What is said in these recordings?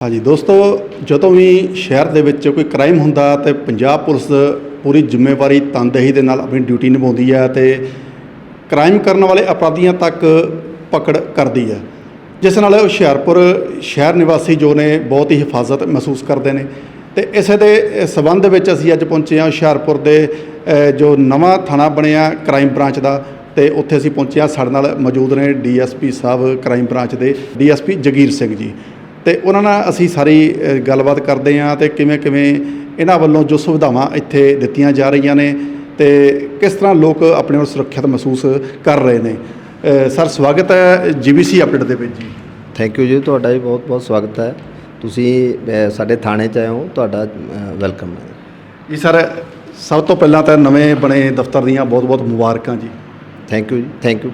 ਹਾਂਜੀ, ਦੋਸਤੋ, ਜਦੋਂ ਵੀ ਸ਼ਹਿਰ ਦੇ ਵਿੱਚ ਕੋਈ ਕ੍ਰਾਈਮ ਹੁੰਦਾ ਤੇ ਪੰਜਾਬ ਪੁਲਿਸ ਪੂਰੀ ਜ਼ਿੰਮੇਵਾਰੀ ਤਨਦੇਹੀ ਦੇ ਨਾਲ ਆਪਣੀ ਡਿਊਟੀ ਨਿਭਾਉਂਦੀ ਹੈ ਤੇ ਕ੍ਰਾਈਮ ਕਰਨ ਵਾਲੇ ਅਪਰਾਧੀਆਂ ਤੱਕ ਪਕੜ ਕਰਦੀ ਹੈ। ਜਿਸ ਨਾਲ ਹੁਸ਼ਿਆਰਪੁਰ ਸ਼ਹਿਰ ਨਿਵਾਸੀ ਜੋ ਨੇ ਬਹੁਤ ਹੀ ਹਿਫਾਜ਼ਤ ਮਹਿਸੂਸ ਕਰਦੇ ਨੇ ਤੇ ਇਸੇ ਦੇ ਸਬੰਧ ਵਿੱਚ ਅਸੀਂ ਅੱਜ ਪਹੁੰਚੇ ਹਾਂ ਹੁਸ਼ਿਆਰਪੁਰ ਦੇ ਜੋ ਨਵਾਂ ਥਾਣਾ ਬਣਿਆ ਕ੍ਰਾਈਮ ਬ੍ਰਾਂਚ ਦਾ ਤੇ ਉੱਥੇ ਅਸੀਂ ਪਹੁੰਚੇ ਹਾਂ। ਸਾਡੇ ਨਾਲ ਮੌਜੂਦ ਨੇ ਡੀਐਸਪੀ ਸਾਹਿਬ ਕ੍ਰਾਈਮ ਬ੍ਰਾਂਚ ਦੇ ਡੀਐਸਪੀ ਜਗੀਰ ਸਿੰਘ ਜੀ। ਤੇ ਉਹਨਾਂ ਨਾਲ ਅਸੀਂ ਸਾਰੀ ਗੱਲਬਾਤ ਕਰਦੇ ਹਾਂ ਤੇ ਕਿਵੇਂ ਕਿਵੇਂ ਇਹਨਾਂ ਵੱਲੋਂ ਜੋ ਸੁਵਿਧਾਵਾਂ ਇੱਥੇ ਦਿੱਤੀਆਂ ਜਾ ਰਹੀਆਂ ਨੇ ਤੇ ਕਿਸ ਤਰ੍ਹਾਂ ਲੋਕ ਆਪਣੇ ਨੂੰ ਸੁਰੱਖਿਅਤ ਮਹਿਸੂਸ ਕਰ ਰਹੇ ਨੇ। ਸਰ ਸਵਾਗਤ ਹੈ ਜੀਬੀਸੀ ਅਪਡੇਟ ਦੇ ਵਿੱਚ ਜੀ। ਥੈਂਕ ਯੂ ਜੀ ਤੁਹਾਡਾ ਵੀ ਬਹੁਤ ਬਹੁਤ ਸਵਾਗਤ ਹੈ। ਤੁਸੀਂ ਸਾਡੇ ਥਾਣੇ 'ਚ ਆਏ ਹੋ ਤੁਹਾਡਾ ਵੈਲਕਮ ਹੈ। ਜੀ ਸਰ ਸਭ ਤੋਂ ਪਹਿਲਾਂ ਤਾਂ ਨਵੇਂ ਬਣੇ ਦਫ਼ਤਰ ਦੀਆਂ ਬਹੁਤ-ਬਹੁਤ ਮੁਬਾਰਕਾਂ ਜੀ। Thank you ji thank you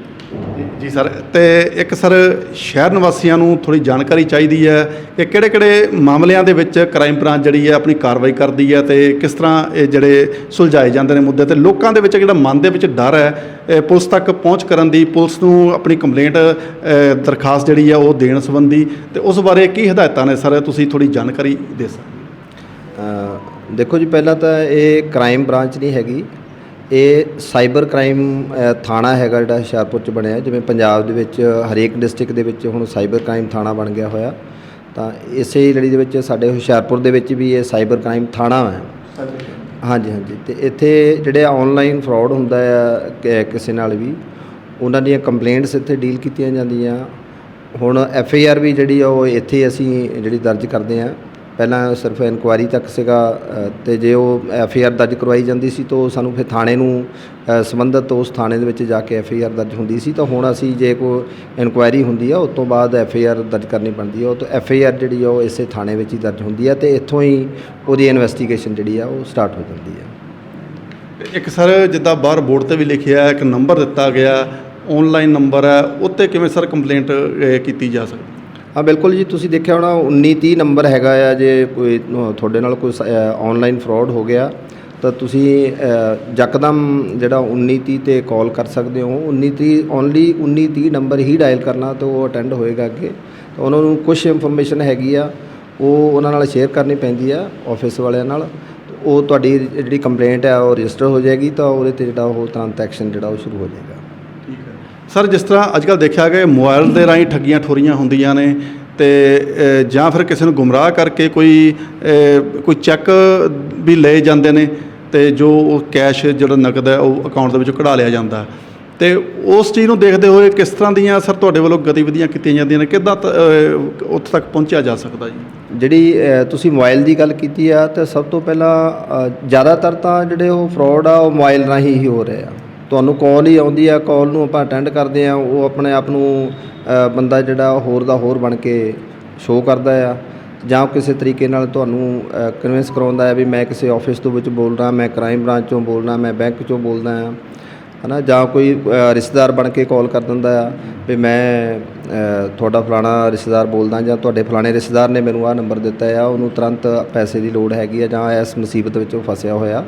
ji sir, ਤੇ ਇੱਕ ਸਰ, ਸ਼ਹਿਰ ਨਿਵਾਸੀਆਂ ਨੂੰ ਥੋੜੀ ਜਾਣਕਾਰੀ ਚਾਹੀਦੀ ਹੈ ਕਿ ਕਿਹੜੇ-ਕਿਹੜੇ ਮਾਮਲਿਆਂ ਦੇ ਵਿੱਚ ਕ੍ਰਾਈਮ ਬ੍ਰਾਂਚ ਜਿਹੜੀ ਹੈ ਆਪਣੀ ਕਾਰਵਾਈ ਕਰਦੀ ਹੈ ਤੇ ਕਿਸ ਤਰ੍ਹਾਂ ਇਹ ਜਿਹੜੇ ਸੁਲਝਾਏ ਜਾਂਦੇ ਨੇ ਮੁੱਦੇ ਤੇ ਲੋਕਾਂ ਦੇ ਵਿੱਚ ਜਿਹੜਾ ਮਨ ਦੇ ਵਿੱਚ ਡਰ ਹੈ, ਇਹ ਪੁਲਿਸ ਤੱਕ ਪਹੁੰਚ ਕਰਨ ਦੀ, ਪੁਲਿਸ ਨੂੰ ਆਪਣੀ ਕੰਪਲੇਂਟ ਦਰਖਾਸਤ ਜਿਹੜੀ ਹੈ ਉਹ ਦੇਣ ਸੰਬੰਧੀ ਤੇ ਉਸ ਬਾਰੇ ਕੀ ਹਦਾਇਤਾਂ ਨੇ ਸਰ, ਤੁਸੀਂ ਥੋੜੀ ਜਾਣਕਾਰੀ ਦੇ ਸਕਦੇ ਦੇਖੋ ਜੀ, ਪਹਿਲਾਂ ਤਾਂ ਇਹ ਕ੍ਰਾਈਮ ਬ੍ਰਾਂਚ ਨਹੀਂ ਹੈਗੀ। ਇਹ ਸਾਈਬਰ ਕ੍ਰਾਈਮ ਥਾਣਾ ਹੈਗਾ ਜਿਹੜਾ ਹੁਸ਼ਿਆਰਪੁਰ 'ਚ ਬਣਿਆ। ਜਿਵੇਂ ਪੰਜਾਬ ਦੇ ਵਿੱਚ ਹਰੇਕ ਡਿਸਟ੍ਰਿਕਟ ਦੇ ਵਿੱਚ ਹੁਣ ਸਾਈਬਰ ਕ੍ਰਾਈਮ ਥਾਣਾ ਬਣ ਗਿਆ ਹੋਇਆ। ਤਾਂ ਇਸੇ ਲੜੀ ਦੇ ਵਿੱਚ ਸਾਡੇ ਹੁਸ਼ਿਆਰਪੁਰ ਦੇ ਵਿੱਚ ਵੀ ਇਹ ਸਾਈਬਰ ਕ੍ਰਾਈਮ ਥਾਣਾ ਹੈ। ਹਾਂਜੀ ਹਾਂਜੀ। ਤੇ ਇੱਥੇ ਜਿਹੜੇ ਆਨਲਾਈਨ ਫਰਾਡ ਹੁੰਦਾ ਆ ਕਿਸੇ ਨਾਲ ਵੀ, ਉਹਨਾਂ ਦੀਆਂ ਕੰਪਲੇਂਟਸ ਇੱਥੇ ਡੀਲ ਕੀਤੀਆਂ ਜਾਂਦੀਆਂ। ਹੁਣ ਐਫ ਆਈ ਆਰ ਵੀ ਜਿਹੜੀ ਆ, ਉਹ ਇੱਥੇ ਅਸੀਂ ਜਿਹੜੀ ਦਰਜ ਕਰਦੇ ਆ ਪਹਿਲਾਂ ਸਿਰਫ ਇਨਕੁਆਇਰੀ ਤੱਕ ਸੀਗਾ ਅਤੇ ਜੇ ਉਹ ਐਫ ਆਈ ਆਰ ਦਰਜ ਕਰਵਾਈ ਜਾਂਦੀ ਸੀ ਤਾਂ ਸਾਨੂੰ ਫਿਰ ਥਾਣੇ ਨੂੰ ਸੰਬੰਧਿਤ ਉਸ ਥਾਣੇ ਦੇ ਵਿੱਚ ਜਾ ਕੇ ਐਫ ਆਈ ਆਰ ਦਰਜ ਹੁੰਦੀ ਸੀ। ਤਾਂ ਹੁਣ ਅਸੀਂ ਜੇ ਕੋਈ ਇਨਕੁਆਇਰੀ ਹੁੰਦੀ ਆ, ਉਸ ਤੋਂ ਬਾਅਦ ਐਫ ਆਈ ਆਰ ਦਰਜ ਕਰਨੀ ਪੈਂਦੀ ਆ। ਉਹ ਤਾਂ ਐਫ ਆਈ ਆਰ ਜਿਹੜੀ ਆ, ਉਹ ਇਸੇ ਥਾਣੇ ਵਿੱਚ ਹੀ ਦਰਜ ਹੁੰਦੀ ਆ ਤੇ ਇੱਥੋਂ ਹੀ ਉਹਦੀ ਇਨਵੈਸਟੀਗੇਸ਼ਨ ਜਿਹੜੀ ਆ, ਉਹ ਸਟਾਰਟ ਹੋ ਜਾਂਦੀ ਆ। ਇੱਕ ਸਰ, ਜਿੱਦਾਂ ਬਾਹਰ ਬੋਰਡ ਤੇ ਵੀ ਲਿਖਿਆ, ਇੱਕ ਨੰਬਰ ਦਿੱਤਾ ਗਿਆ ਆਨਲਾਈਨ ਨੰਬਰ ਹੈ, ਉੱਤੇ ਕਿਵੇਂ ਸਰ ਕੰਪਲੇਂਟ ਕੀਤੀ ਜਾ ਸਕਦੀ? ਹਾਂ, ਬਿਲਕੁਲ ਜੀ, ਤੁਸੀਂ ਦੇਖਿਆ ਹੋਣਾ 1930 ਨੰਬਰ ਹੈਗਾ ਆ, ਜੇ ਕੋਈ ਤੁਹਾਡੇ ਨਾਲ ਕੋਈ ਆਨਲਾਈਨ ਫਰਾਡ ਹੋ ਗਿਆ, ਤਾਂ ਤੁਸੀਂ ਯਕਦਮ ਜਿਹੜਾ 1930 ਤੇ ਕਾਲ ਕਰ ਸਕਦੇ ਹੋ 1930 ਓਨਲੀ 1930 ਨੰਬਰ ਹੀ ਡਾਇਲ ਕਰਨਾ, ਤਾਂ ਉਹ ਅਟੈਂਡ ਹੋਏਗਾ ਅੱਗੇ। ਤਾਂ ਉਹਨਾਂ ਨੂੰ ਕੁਝ ਇਨਫੋਰਮੇਸ਼ਨ ਹੈਗੀ ਆ, ਉਹ ਉਹਨਾਂ ਨਾਲ ਸ਼ੇਅਰ ਕਰਨੀ ਪੈਂਦੀ ਆ ਆਫਿਸ ਵਾਲਿਆਂ ਨਾਲ। ਉਹ ਤੁਹਾਡੀ ਜਿਹੜੀ ਕੰਪਲੇਂਟ ਹੈ ਉਹ ਰਜਿਸਟਰ ਹੋ ਜਾਏਗੀ, ਤਾਂ ਉਹਦੇ ਤੇ ਜਿਹੜਾ ਉਹ ਤੁਰੰਤ ਐਕਸ਼ਨ ਜਿਹੜਾ ਉਹ ਸ਼ੁਰੂ ਹੋ ਜਾਏਗਾ। ਸਰ, ਜਿਸ ਤਰ੍ਹਾਂ ਅੱਜ ਕੱਲ੍ਹ ਦੇਖਿਆ ਗਿਆ ਮੋਬਾਈਲ ਦੇ ਰਾਹੀਂ ਠੱਗੀਆਂ ਠੋਰੀਆਂ ਹੁੰਦੀਆਂ ਨੇ ਤੇ ਜਾਂ ਫਿਰ ਕਿਸੇ ਨੂੰ ਗੁੰਮਰਾਹ ਕਰਕੇ ਕੋਈ ਕੋਈ ਚੈੱਕ ਵੀ ਲਏ ਜਾਂਦੇ ਨੇ ਤੇ ਜੋ ਉਹ ਕੈਸ਼ ਜਿਹੜਾ ਨਕਦ ਹੈ, ਉਹ ਅਕਾਊਂਟ ਦੇ ਵਿੱਚੋਂ ਕਢਾ ਲਿਆ ਜਾਂਦਾ। ਤੇ ਉਸ ਚੀਜ਼ ਨੂੰ ਦੇਖਦੇ ਹੋਏ ਕਿਸ ਤਰ੍ਹਾਂ ਦੀਆਂ ਸਰ ਤੁਹਾਡੇ ਵੱਲੋਂ ਗਤੀਵਿਧੀਆਂ ਕੀਤੀਆਂ ਜਾਂਦੀਆਂ ਨੇ? ਕਿੱਦਾਂ ਤ- ਉੱਥੇ ਤੱਕ ਪਹੁੰਚਿਆ ਜਾ ਸਕਦਾ ਜੀ? ਜਿਹੜੀ ਤੁਸੀਂ ਮੋਬਾਈਲ ਦੀ ਗੱਲ ਕੀਤੀ ਆ, ਤਾਂ ਸਭ ਤੋਂ ਪਹਿਲਾਂ ਜ਼ਿਆਦਾਤਰ ਤਾਂ ਜਿਹੜੇ ਉਹ ਫਰਾਡ ਆ, ਉਹ ਮੋਬਾਈਲ ਰਾਹੀਂ ਹੀ ਹੋ ਰਹੇ ਆ। ਤੁਹਾਨੂੰ ਕਾਲ ਹੀ ਆਉਂਦੀ ਆ ਕਾਲ ਨੂੰ ਆਪਾਂ ਅਟੈਂਡ ਕਰਦੇ ਹਾਂ ਉਹ ਆਪਣੇ ਆਪ ਨੂੰ ਬੰਦਾ ਜਿਹੜਾ ਹੋਰ ਦਾ ਹੋਰ ਬਣ ਕੇ ਸ਼ੋਅ ਕਰਦਾ ਆ। ਜਾਂ ਕਿਸੇ ਤਰੀਕੇ ਨਾਲ ਤੁਹਾਨੂੰ ਕਨਵਿੰਸ ਕਰਾਉਂਦਾ ਹੈ ਵੀ ਮੈਂ ਕਿਸੇ ਆਫਿਸ ਤੋਂ ਵਿੱਚ ਬੋਲ ਰਿਹਾ, ਮੈਂ ਕ੍ਰਾਈਮ ਬ੍ਰਾਂਚ ਚੋਂ ਬੋਲਣਾ ਮੈਂ ਬੈਂਕ ਚੋਂ ਬੋਲਦਾ ਆ। ਹਨਾ, ਜਾਂ ਕੋਈ ਰਿਸ਼ਤੇਦਾਰ ਬਣ ਕੇ ਕਾਲ ਕਰ ਦਿੰਦਾ ਆ ਵੀ ਮੈਂ ਤੁਹਾਡਾ ਫਲਾਣਾ ਰਿਸ਼ਤੇਦਾਰ ਬੋਲਦਾ ਜਾਂ ਤੁਹਾਡੇ ਫਲਾਣੇ ਰਿਸ਼ਤੇਦਾਰ ਨੇ ਮੈਨੂੰ ਆਹ ਨੰਬਰ ਦਿੱਤਾ ਆ, ਉਹਨੂੰ ਤੁਰੰਤ ਪੈਸੇ ਦੀ ਲੋੜ ਹੈਗੀ ਆ ਜਾਂ ਇਸ ਮੁਸੀਬਤ ਵਿੱਚ ਉਹ ਫਸਿਆ ਹੋਇਆ।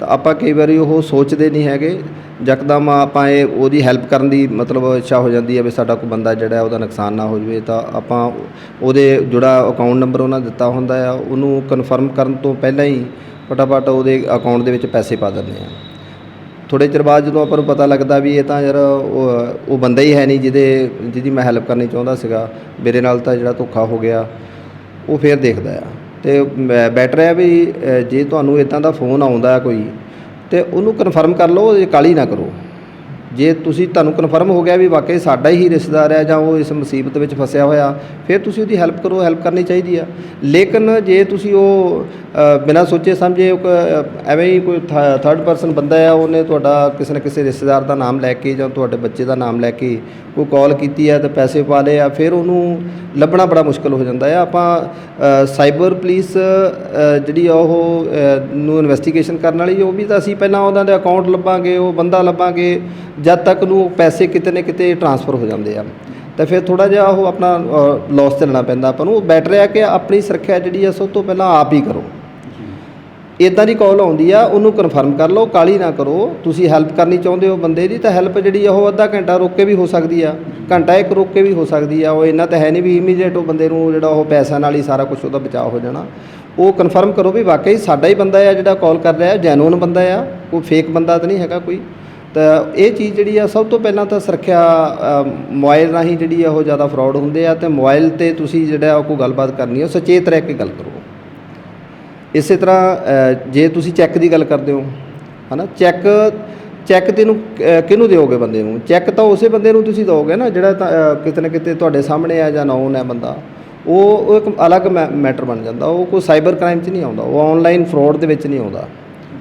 ਤਾਂ ਆਪਾਂ ਕਈ ਵਾਰੀ ਉਹ ਸੋਚਦੇ ਨਹੀਂ ਹੈਗੇ। ਯਕਦਮ ਆਪਾਂ ਇਹ ਉਹਦੀ ਹੈਲਪ ਕਰਨ ਦੀ ਮਤਲਬ ਇੱਛਾ ਹੋ ਜਾਂਦੀ ਹੈ ਵੀ ਸਾਡਾ ਕੋਈ ਬੰਦਾ ਜਿਹੜਾ ਉਹਦਾ ਨੁਕਸਾਨ ਨਾ ਹੋ ਜਾਵੇ। ਤਾਂ ਆਪਾਂ ਉਹਦੇ ਜਿਹੜਾ ਅਕਾਊਂਟ ਨੰਬਰ ਉਹਨਾਂ ਦਿੱਤਾ ਹੁੰਦਾ ਆ ਉਹਨੂੰ ਕਨਫਰਮ ਕਰਨ ਤੋਂ ਪਹਿਲਾਂ ਹੀ ਫਟਾਫਟ ਉਹਦੇ ਅਕਾਊਂਟ ਦੇ ਵਿੱਚ ਪੈਸੇ ਪਾ ਦਿੰਦੇ ਆ ਥੋੜੇ ਚਿਰ ਬਾਅਦ ਜਦੋਂ ਆਪਾਂ ਨੂੰ ਪਤਾ ਲੱਗਦਾ ਵੀ ਇਹ ਤਾਂ ਯਾਰ ਉਹ ਉਹ ਬੰਦਾ ਹੀ ਹੈ ਨਹੀਂ ਜਿਹਦੇ, ਜਿਹਦੀ ਮੈਂ ਹੈਲਪ ਕਰਨੀ ਚਾਹੁੰਦਾ ਸੀਗਾ। ਮੇਰੇ ਨਾਲ ਤਾਂ ਜਿਹੜਾ ਧੋਖਾ ਹੋ ਗਿਆ, ਉਹ ਫੇਰ ਦੇਖਦਾ ਆ। ਤੇ ਬੈਟਰ ਹੈ ਵੀ ਜੇ ਤੁਹਾਨੂੰ ਇੱਦਾਂ ਦਾ ਫੋਨ ਆਉਂਦਾ ਕੋਈ, ਤਾਂ ਉਹਨੂੰ ਕਨਫਰਮ ਕਰ ਲਓ ਕਾਹਲੀ ਨਾ ਕਰੋ। ਜੇ ਤੁਸੀਂ ਤੁਹਾਨੂੰ ਕਨਫਰਮ ਹੋ ਗਿਆ ਵੀ ਵਾਕਈ ਸਾਡਾ ਹੀ ਰਿਸ਼ਤੇਦਾਰ ਹੈ ਜਾਂ ਉਹ ਇਸ ਮੁਸੀਬਤ ਵਿੱਚ ਫਸਿਆ ਹੋਇਆ, ਫਿਰ ਤੁਸੀਂ ਉਹਦੀ ਹੈਲਪ ਕਰੋ ਹੈਲਪ ਕਰਨੀ ਚਾਹੀਦੀ ਆ। ਲੇਕਿਨ ਜੇ ਤੁਸੀਂ ਉਹ ਬਿਨਾਂ ਸੋਚੇ ਸਮਝੇ ਕ- ਐਵੇਂ ਹੀ ਕੋਈ ਥਰਡ ਪਰਸਨ ਬੰਦਾ ਆ, ਉਹਨੇ ਤੁਹਾਡਾ ਕਿਸੇ ਨਾ ਕਿਸੇ ਰਿਸ਼ਤੇਦਾਰ ਦਾ ਨਾਮ ਲੈ ਕੇ ਜਾਂ ਤੁਹਾਡੇ ਬੱਚੇ ਦਾ ਨਾਮ ਲੈ ਕੇ ਕੋਈ ਕਾਲ ਕੀਤੀ ਹੈ ਤੇ ਪੈਸੇ ਪਾ ਲਏ ਆ, ਫਿਰ ਉਹਨੂੰ ਲੱਭਣਾ ਬੜਾ ਮੁਸ਼ਕਲ ਹੋ ਜਾਂਦਾ ਆ। ਆਪਾਂ ਸਾਈਬਰ ਪੁਲਿਸ ਜਿਹੜੀ ਆ ਉਹ ਨੂੰ ਇਨਵੈਸਟੀਗੇਸ਼ਨ ਕਰਨ ਵਾਲੀ ਉਹ ਵੀ ਤਾਂ ਅਸੀਂ ਪਹਿਲਾਂ ਉਹਨਾਂ ਦੇ ਅਕਾਊਂਟ ਲੱਭਾਂਗੇ, ਉਹ ਬੰਦਾ ਲੱਭਾਂਗੇ ਜਦ ਤੱਕ ਨੂੰ ਪੈਸੇ ਕਿਤੇ ਨਾ ਕਿਤੇ ਟਰਾਂਸਫਰ ਹੋ ਜਾਂਦੇ ਆ। ਤਾਂ ਫਿਰ ਥੋੜਾ ਜਿਹਾ ਉਹ ਆਪਣਾ ਲਾਸ ਚੱਲਣਾ ਪੈਂਦਾ। ਆਪਾਂ ਨੂੰ ਉਹ ਬੈਟਰ ਹੈ ਕਿ ਆਪਣੀ ਸੁਰੱਖਿਆ ਜਿਹੜੀ ਆ, ਸਭ ਤੋਂ ਪਹਿਲਾਂ ਆਪ ਹੀ ਕਰੋ। ਇਦਾਂ ਦੀ ਕਾਲ ਆਉਂਦੀ ਆ, ਉਹਨੂੰ ਕਨਫਰਮ ਕਰ ਲਓ ਕਾਲੀ ਨਾ ਕਰੋ। ਤੁਸੀਂ ਹੈਲਪ ਕਰਨੀ ਚਾਹੁੰਦੇ ਹੋ ਬੰਦੇ ਦੀ, ਤਾਂ ਹੈਲਪ ਜਿਹੜੀ ਆ, ਉਹ ਅੱਧਾ ਘੰਟਾ ਰੋਕ ਕੇ ਵੀ ਹੋ ਸਕਦੀ ਆ। ਘੰਟਾ ਇੱਕ ਰੋਕ ਕੇ ਵੀ ਹੋ ਸਕਦੀ ਆ। ਉਹ ਇੰਨਾ ਤਾਂ ਹੈ ਨਹੀਂ ਵੀ ਇਮੀਡੀਏਟ ਉਹ ਬੰਦੇ ਨੂੰ ਜਿਹੜਾ ਉਹ ਪੈਸਿਆਂ ਨਾਲ ਹੀ ਸਾਰਾ ਕੁਝ ਉਹਦਾ ਬਚਾਅ ਹੋ ਜਾਣਾ। ਉਹ ਕਨਫਰਮ ਕਰੋ ਵੀ ਵਾਕਈ ਸਾਡਾ ਹੀ ਬੰਦਾ ਆ ਜਿਹੜਾ ਕਾਲ ਕਰ ਰਿਹਾ ਜੈਨੂਨ ਬੰਦਾ ਆ। ਕੋਈ ਫੇਕ ਬੰਦਾ ਤਾਂ ਨਹੀਂ ਹੈਗਾ ਕੋਈ। ਤਾਂ ਇਹ ਚੀਜ਼ ਜਿਹੜੀ ਆ ਸਭ ਤੋਂ ਪਹਿਲਾਂ ਤਾਂ ਸੁਰੱਖਿਆ ਅ, ਮੋਬਾਈਲ ਰਾਹੀਂ ਜਿਹੜੀ ਆ ਉਹ ਜ਼ਿਆਦਾ ਫਰਾਡ ਹੁੰਦੇ ਆ ਤੇ ਮੋਬਾਈਲ ਤੇ ਤੁਸੀਂ ਜਿਹੜਾ ਉਹ ਕੋਈ ਗੱਲਬਾਤ ਕਰਨੀ ਹੈ ਉਹ ਸੁਚੇਤ ਰਹਿ ਕੇ ਗੱਲ ਕਰੋ। ਇਸੇ ਤਰ੍ਹਾਂ ਜੇ ਤੁਸੀਂ ਚੈੱਕ ਦੀ ਗੱਲ ਕਰਦੇ ਹੋ ਹਨਾ ਚੈੱਕ ਚੈੱਕ ਤੈਨੂੰ ਅ, ਕਿਹਨੂੰ ਦਿਓਗੇ ਬੰਦੇ ਨੂੰ? ਚੈੱਕ ਤਾਂ ਉਸੇ ਬੰਦੇ ਨੂੰ ਤੁਸੀਂ ਦਿਓਗੇ ਨਾ ਜਿਹੜਾ ਤਾਂ, ਕਿਤੇ ਨਾ ਕਿਤੇ ਤੁਹਾਡੇ ਸਾਹਮਣੇ ਆ ਜਾਂ ਨੌਨ ਹੈ ਬੰਦਾ। ਉਹ ਉਹ ਇੱਕ ਅਲੱਗ ਮੈਟਰ ਬਣ ਜਾਂਦਾ ਉਹ ਕੋਈ ਸਾਈਬਰ ਕ੍ਰਾਈਮ 'ਚ ਨਹੀਂ ਆਉਂਦਾ ਉਹ ਆਨਲਾਈਨ ਫਰਾਡ ਦੇ ਵਿੱਚ ਨਹੀਂ ਆਉਂਦਾ।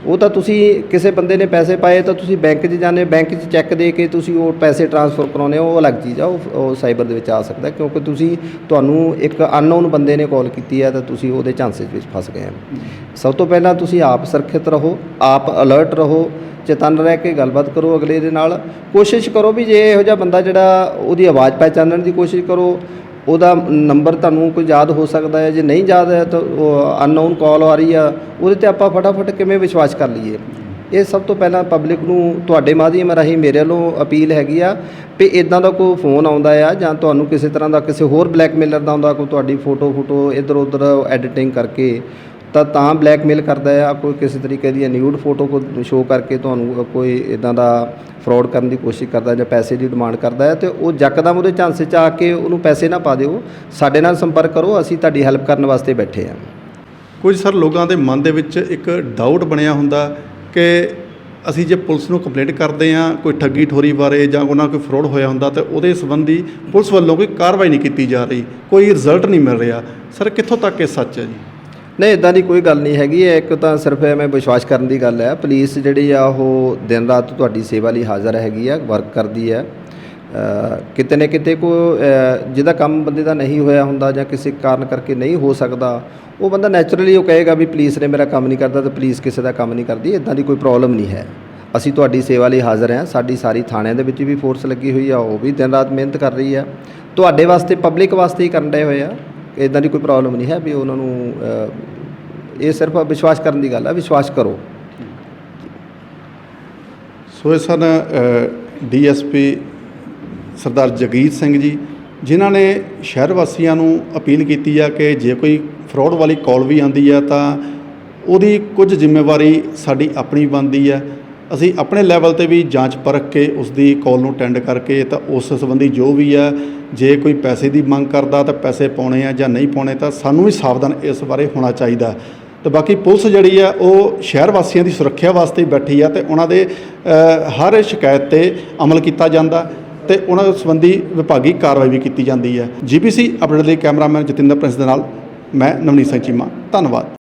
ਉਹ ਤਾਂ ਤੁਸੀਂ ਕਿਸੇ ਬੰਦੇ ਨੇ ਪੈਸੇ ਪਾਏ ਤਾਂ ਤੁਸੀਂ ਬੈਂਕ 'ਚ ਜਾਂਦੇ ਬੈਂਕ 'ਚ ਚੈੱਕ ਦੇ ਕੇ ਤੁਸੀਂ ਉਹ ਪੈਸੇ ਟ੍ਰਾਂਸਫਰ ਕਰਾਉਂਦੇ ਹੋ, ਉਹ ਅਲੱਗ ਚੀਜ਼ ਆ, ਉਹ ਉਹ ਸਾਈਬਰ ਦੇ ਵਿੱਚ ਆ ਸਕਦਾ ਕਿਉਂਕਿ ਤੁਸੀਂ ਤੁਹਾਨੂੰ ਇੱਕ ਅਨਨੋਨ ਬੰਦੇ ਨੇ ਕਾਲ ਕੀਤੀ ਹੈ ਤਾਂ ਤੁਸੀਂ ਉਹਦੇ ਚਾਂਸਸ ਵਿੱਚ ਫਸ ਗਏ ਹੋ ਸਭ ਤੋਂ ਪਹਿਲਾਂ ਤੁਸੀਂ ਆਪ ਸੁਰੱਖਿਅਤ ਰਹੋ, ਆਪ ਅਲਰਟ ਰਹੋ, ਚੇਤਨ ਰਹਿ ਕੇ ਗੱਲਬਾਤ ਕਰੋ ਅਗਲੇ ਦੇ ਨਾਲ। ਕੋਸ਼ਿਸ਼ ਕਰੋ ਵੀ ਜੇ ਇਹੋ ਜਿਹਾ ਬੰਦਾ ਜਿਹੜਾ ਉਹਦੀ ਆਵਾਜ਼ ਪਹਿਚਾਨਣ ਦੀ ਕੋਸ਼ਿਸ਼ ਕਰੋ ਉਹਦਾ ਨੰਬਰ ਤੁਹਾਨੂੰ ਕੋਈ ਯਾਦ ਹੋ ਸਕਦਾ ਹੈ, ਜੇ ਨਹੀਂ ਯਾਦ ਹੈ ਤਾਂ ਉਹ ਅਨਨੋਨ ਕਾਲ ਆ ਰਹੀ ਆ, ਉਹਦੇ ਤੇ ਆਪਾਂ ਫਟਾਫਟ ਕਿਵੇਂ ਵਿਸ਼ਵਾਸ ਕਰ ਲਈਏ? ਇਹ ਸਭ ਤੋਂ ਪਹਿਲਾਂ ਪਬਲਿਕ ਨੂੰ ਤੁਹਾਡੇ ਮਾਧਿਅਮ ਰਾਹੀਂ ਮੇਰੇ ਵੱਲੋਂ ਅਪੀਲ ਹੈਗੀ ਆ ਵੀ ਇਦਾਂ ਦਾ ਕੋਈ ਫੋਨ ਆਉਂਦਾ ਆ ਜਾਂ ਤੁਹਾਨੂੰ ਕਿਸੇ ਤਰ੍ਹਾਂ ਦਾ ਕਿਸੇ ਹੋਰ ਬਲੈਕਮੇਲਰ ਦਾ ਆਉਂਦਾ, ਕੋਈ ਤੁਹਾਡੀ ਫੋਟੋ ਫੋਟੋ ਇੱਧਰ ਉੱਧਰ ਐਡੀਟਿੰਗ ਕਰਕੇ ਤਾਂ ਤਾਂ ਬਲੈਕਮੇਲ ਕਰਦਾ ਆ ਕੋਈ ਕਿਸੇ ਤਰੀਕੇ ਦੀ ਨਿਊਡ ਫੋਟੋ ਕੋ ਸ਼ੋਅ ਕਰਕੇ ਤੁਹਾਨੂੰ ਕੋਈ ਇਦਾਂ ਦਾ ਫਰਾਡ ਕਰਨ ਦੀ ਕੋਸ਼ਿਸ਼ ਕਰਦਾ ਜਾਂ ਪੈਸੇ ਦੀ ਡਿਮਾਂਡ ਕਰਦਾ ਹੈ, ਤੇ ਉਹ ਯਕਦਮ ਉਹਦੇ ਝਾਂਸੇ 'ਚ ਆ ਕੇ ਉਹਨੂੰ ਪੈਸੇ ਨਾ ਪਾ ਦਿਓ, ਸਾਡੇ ਨਾਲ ਸੰਪਰਕ ਕਰੋ, ਅਸੀਂ ਤੁਹਾਡੀ ਹੈਲਪ ਕਰਨ ਵਾਸਤੇ ਬੈਠੇ ਹਾਂ। ਕੁਝ ਸਰ ਲੋਕਾਂ ਦੇ ਮਨ ਦੇ ਵਿੱਚ ਇੱਕ ਡਾਊਟ ਬਣਿਆ ਹੁੰਦਾ ਕਿ ਅਸੀਂ ਜੇ ਪੁਲਿਸ ਨੂੰ ਕੰਪਲੇਂਟ ਕਰਦੇ ਆ ਕੋਈ ਠੱਗੀ ਠੋਰੀ ਬਾਰੇ ਜਾਂ ਉਹਨਾਂ ਕੋਈ ਫਰੋਡ ਹੋਇਆ ਹੁੰਦਾ, ਤੇ ਉਹਦੇ ਸੰਬੰਧੀ ਪੁਲਿਸ ਵੱਲੋਂ ਕੋਈ ਕਾਰਵਾਈ ਨਹੀਂ ਕੀਤੀ ਜਾ ਰਹੀ, ਕੋਈ ਰਿਜ਼ਲਟ ਨਹੀਂ ਮਿਲ ਰਿਹਾ। ਸਰ, ਕਿੱਥੋਂ ਤੱਕ ਇਹ ਸੱਚ ਹੈ ਜੀ? ਨਹੀਂ ਇਦਾਂ ਦੀ ਕੋਈ ਗੱਲ ਨਹੀਂ ਹੈਗੀ। ਹੈ ਇੱਕ ਤਾਂ ਸਿਰਫ ਐਵੇਂ ਵਿਸ਼ਵਾਸ ਕਰਨ ਦੀ ਗੱਲ ਹੈ, ਪੁਲਿਸ ਜਿਹੜੀ ਆ, ਉਹ ਦਿਨ ਰਾਤ ਤੁਹਾਡੀ ਸੇਵਾ ਲਈ ਹਾਜ਼ਰ ਹੈਗੀ ਆ ਵਰਕ ਕਰਦੀ ਹੈ ਕਿਤੇ ਨਾ ਕਿਤੇ ਕੋ ਜਿਹਦਾ ਕੰਮ ਬੰਦੇ ਦਾ ਨਹੀਂ ਹੋਇਆ ਹੁੰਦਾ ਜਾਂ ਕਿਸੇ ਕਾਰਨ ਕਰਕੇ ਨਹੀਂ ਹੋ ਸਕਦਾ, ਉਹ ਬੰਦਾ ਨੈਚੁਰਲੀ ਉਹ ਕਹੇਗਾ ਵੀ ਪੁਲਿਸ ਨੇ ਮੇਰਾ ਕੰਮ ਨਹੀਂ ਕਰਦਾ ਤੇ ਪੁਲਿਸ ਕਿਸੇ ਦਾ ਕੰਮ ਨਹੀਂ ਕਰਦੀ ਇਦਾਂ ਦੀ ਕੋਈ ਪ੍ਰੋਬਲਮ ਨਹੀਂ ਹੈ। ਅਸੀਂ ਤੁਹਾਡੀ ਸੇਵਾ ਲਈ ਹਾਜ਼ਰ ਹਾਂ, ਸਾਡੀ ਸਾਰੀ ਥਾਣਿਆਂ ਦੇ ਵਿੱਚ ਵੀ ਫੋਰਸ ਲੱਗੀ ਹੋਈ ਆ, ਉਹ ਵੀ ਦਿਨ ਰਾਤ ਮਿਹਨਤ ਕਰ ਰਹੀ ਆ। ਤੁਹਾਡੇ ਵਾਸਤੇ ਪਬਲਿਕ ਵਾਸਤੇ ਹੀ ਕਰਨ ਡਏ ਹੋਏ ਆ। ਇਦਾਂ ਦੀ ਕੋਈ ਪ੍ਰੋਬਲਮ ਨਹੀਂ ਹੈ ਵੀ ਉਹਨਾਂ ਨੂੰ ਅ, ਇਹ ਸਿਰਫ ਵਿਸ਼ਵਾਸ ਕਰਨ ਦੀ ਗੱਲ ਹੈ ਵਿਸ਼ਵਾਸ ਕਰੋ। ਸੋ ਇਹ ਸਨ ਡੀਐਸਪੀ ਸਰਦਾਰ ਜਗੀਰ ਸਿੰਘ ਜੀ ਜਿਨ੍ਹਾਂ ਨੇ ਸ਼ਹਿਰ ਵਾਸੀਆਂ ਨੂੰ ਅਪੀਲ ਕੀਤੀ ਆ ਕਿ ਜੇ ਕੋਈ ਫਰਾਡ ਵਾਲੀ ਕਾਲ ਵੀ ਆਂਦੀ ਆ ਤਾਂ ਉਹਦੀ ਕੁਝ ਜ਼ਿੰਮੇਵਾਰੀ ਸਾਡੀ ਆਪਣੀ ਬਣਦੀ ਆ। ਅਸੀਂ ਆਪਣੇ ਲੈਵਲ ਤੇ ਵੀ ਜਾਂਚ ਪਰਖ ਕੇ ਉਸ ਦੀ ਕਾਲ ਨੂੰ ਅਟੈਂਡ ਕਰਕੇ ਤਾਂ ਉਸ ਸੰਬੰਧੀ ਜੋ ਵੀ ਆ ਜੇ ਕੋਈ ਪੈਸੇ ਦੀ ਮੰਗ ਕਰਦਾ ਤਾਂ ਪੈਸੇ ਪਾਉਣੇ ਆ ਜਾਂ ਨਹੀਂ ਪਾਉਣੇ ਤਾਂ ਸਾਨੂੰ ਵੀ ਸਾਵਧਾਨ ਇਸ ਬਾਰੇ ਹੋਣਾ ਚਾਹੀਦਾ। ਤੇ ਬਾਕੀ ਪੁਲਿਸ ਜਿਹੜੀ ਆ, ਉਹ ਸ਼ਹਿਰ ਵਾਸੀਆਂ ਦੀ ਸੁਰੱਖਿਆ ਵਾਸਤੇ ਬੈਠੀ ਆ ਤੇ ਉਹਨਾਂ ਦੇ ਹਰ ਸ਼ਿਕਾਇਤ ਤੇ ਅਮਲ ਕੀਤਾ ਜਾਂਦਾ ਤੇ ਉਹਨਾਂ ਸੰਬੰਧੀ ਵਿਭਾਗੀ ਕਾਰਵਾਈ ਵੀ ਕੀਤੀ ਜਾਂਦੀ ਹੈ। ਜੀਪੀਸੀ ਅਪਡੇਟ ਲਈ ਕੈਮਰਾਮੈਨ ਜਤਿੰਦਰ ਪ੍ਰਿੰਸ ਦੇ ਨਾਲ, ਮੈਂ ਨਵਨੀਤ ਸਿੰਘ ਚੀਮਾ, ਧੰਨਵਾਦ।